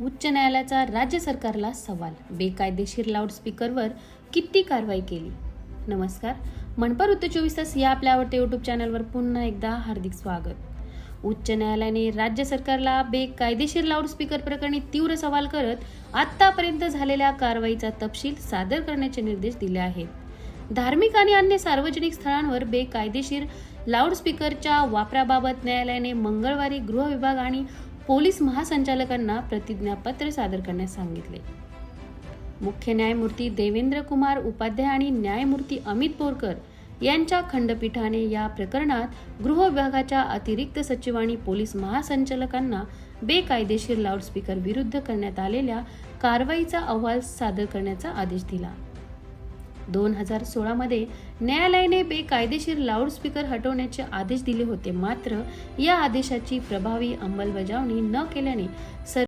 उच्च न्यायालयाचा राज्य सरकारला सवाल. बेकायदेशीर लाऊडस्पीकरवर किती कारवाई केली? नमस्कार. मनपर उत्तर चोवीस तास या आपल्या आवडते यूट्यूब चॅनलवर पुन्हा एकदा हार्दिक स्वागत. उच्च न्यायालयाने राज्य सरकारला बेकायदेशीर लाऊडस्पीकर प्रकरणी तीव्र सवाल करत आतापर्यंत झालेल्या कारवाईचा तपशील सादर करण्याचे निर्देश दिले आहेत. धार्मिक आणि अन्य सार्वजनिक स्थळांवर बेकायदेशीर लाऊडस्पीकरच्या वापराबाबत न्यायालयाने मंगळवारी गृह विभाग आणि पोलीस महासंचालकांना प्रतिज्ञापत्र सादर करण्यास सांगितले. मुख्य न्यायमूर्ती देवेंद्र कुमार उपाध्याय आणि न्यायमूर्ती अमित बोरकर यांच्या खंडपीठाने या प्रकरणात गृह विभागाच्या अतिरिक्त सचिव आणि पोलीस महासंचालकांना बेकायदेशीर लाऊडस्पीकर विरुद्ध करण्यात आलेल्या कारवाईचा अहवाल सादर करण्याचा आदेश दिला. दोन हजार सोळामध्ये न्यायालयाने बेकायदेशीर लाऊडस्पीकर हटवण्याचे आदेश दिले होते. मात्र या आदेशाची प्रभावी अंमलबजावणी न केल्याने सर